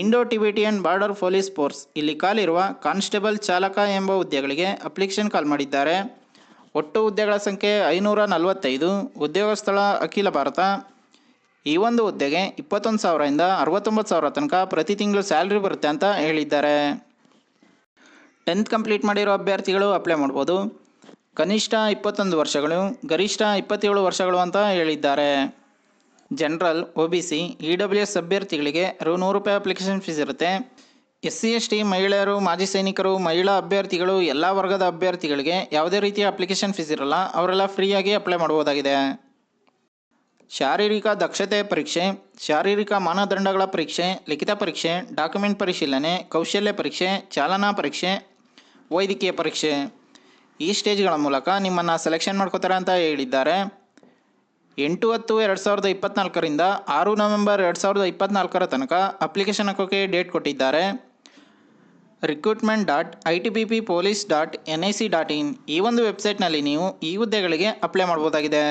Indo Tibetan border police force, ಇಲ್ಲಿ ಕಾಲಿರುವ constable ಚಾಲಕ ಎಂಬ ಹುದ್ದೆಗಳಿಗೆ ಅಪ್ಲಿಕೇಶನ್ ಕಾಲ್ ಮಾಡಿದ್ದಾರೆ. ಒಟ್ಟು ಹುದ್ದೆಗಳ ಸಂಖ್ಯೆ ಐನೂರ ನಲವತ್ತೈದು ಉದ್ಯೋಗ ಸ್ಥಳ ಅಖಿಲ ಭಾರತ. ಈ ಒಂದು ಹುದ್ದೆಗೆ ಇಪ್ಪತ್ತೊಂದು ಸಾವಿರದಿಂದ ಅರವತ್ತೊಂಬತ್ತು ಸಾವಿರ ತನಕ ಪ್ರತಿ ತಿಂಗಳು ಸ್ಯಾಲ್ರಿ ಬರುತ್ತೆ ಅಂತ ಹೇಳಿದ್ದಾರೆ. ಟೆಂತ್ ಕಂಪ್ಲೀಟ್ ಮಾಡಿರೋ ಅಭ್ಯರ್ಥಿಗಳು ಅಪ್ಲೈ ಮಾಡ್ಬೋದು. ಕನಿಷ್ಠ ಇಪ್ಪತ್ತೊಂದು ವರ್ಷಗಳು, ಗರಿಷ್ಠ ಇಪ್ಪತ್ತೇಳು ವರ್ಷಗಳು ಅಂತ ಹೇಳಿದ್ದಾರೆ. General O B C E W S ಅಭ್ಯರ್ಥಿಗಳಿಗೆ ರು ನೂರು ರೂಪಾಯಿ ಅಪ್ಲಿಕೇಶನ್ ಫೀಸ್ ಇರುತ್ತೆ. ಎಸ್ ಸಿ ಎಸ್ ಟಿ ಮಹಿಳೆಯರು, ಮಾಜಿ ಸೈನಿಕರು, ಮಹಿಳಾ ಅಭ್ಯರ್ಥಿಗಳು, ಎಲ್ಲ ವರ್ಗದ ಅಭ್ಯರ್ಥಿಗಳಿಗೆ ಯಾವುದೇ ರೀತಿಯ ಅಪ್ಲಿಕೇಶನ್ ಫೀಸ್ ಇರಲ್ಲ. ಅವರೆಲ್ಲ ಫ್ರೀಯಾಗಿ ಅಪ್ಲೈ ಮಾಡ್ಬೋದಾಗಿದೆ ಶಾರೀರಿಕ ದಕ್ಷತೆ ಪರೀಕ್ಷೆ, ಶಾರೀರಿಕ ಮಾನದಂಡಗಳ ಪರೀಕ್ಷೆ, ಲಿಖಿತ ಪರೀಕ್ಷೆ ಡಾಕ್ಯುಮೆಂಟ್ ಪರಿಶೀಲನೆ, ಕೌಶಲ್ಯ ಪರೀಕ್ಷೆ, ಚಾಲನಾ ಪರೀಕ್ಷೆ, ವೈದ್ಯಕೀಯ ಪರೀಕ್ಷೆ. ಈ ಸ್ಟೇಜ್ಗಳ ಮೂಲಕ ನಿಮ್ಮನ್ನು ಸೆಲೆಕ್ಷನ್ ಮಾಡ್ಕೋತಾರೆ ಅಂತ ಹೇಳಿದ್ದಾರೆ. ಎಂಟು ಹತ್ತು ಎರಡು ಸಾವಿರದ ಇಪ್ಪತ್ನಾಲ್ಕರಿಂದ ಆರು ನವೆಂಬರ್ ಎರಡು ಸಾವಿರದ ಇಪ್ಪತ್ತ್ನಾಲ್ಕರ ತನಕ ಅಪ್ಲಿಕೇಶನ್ ಹಾಕೋಕೆ ಡೇಟ್ ಕೊಟ್ಟಿದ್ದಾರೆ. Recruitment dot I T P P police dot N I C dot in ಈ ಒಂದು ವೆಬ್ಸೈಟ್ನಲ್ಲಿ ನೀವು ಈ ಹುದ್ದೆಗಳಿಗೆ ಅಪ್ಲೈ ಮಾಡ್ಬೋದಾಗಿದೆ.